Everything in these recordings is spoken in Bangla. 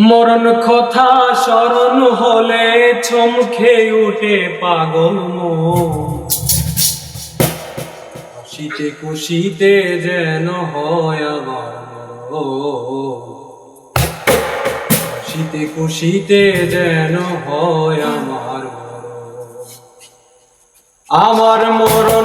মরণ কথা স্মরণ হলে চমকে উঠে পাগল হাসিতে খুশিতে যেন হয় আমার। হাসিতে খুশিতে যেন হয় আমার। আমার মরণ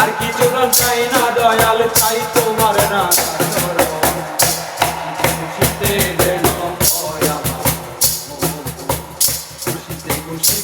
আর কিছু চাই না দয়াল। চাই তোমার না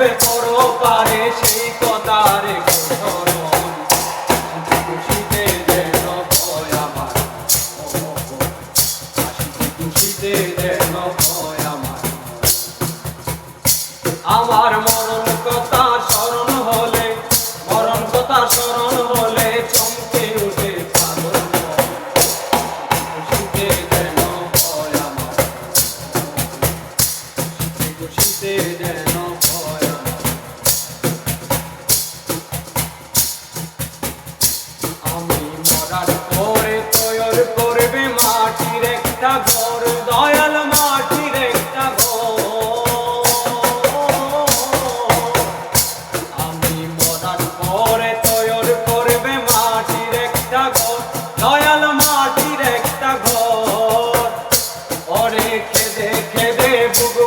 পর পারে সেই কথারে খুশিতে যেন হয় আমার। খুশিতে যেন হয় আমার। আমার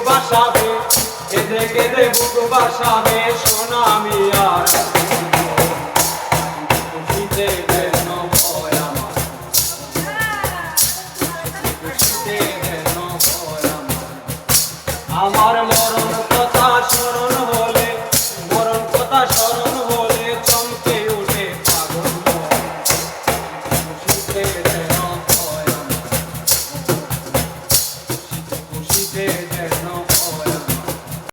বাসাবে খেদে খেদে বুক বাসাবে সোনা আমি আমার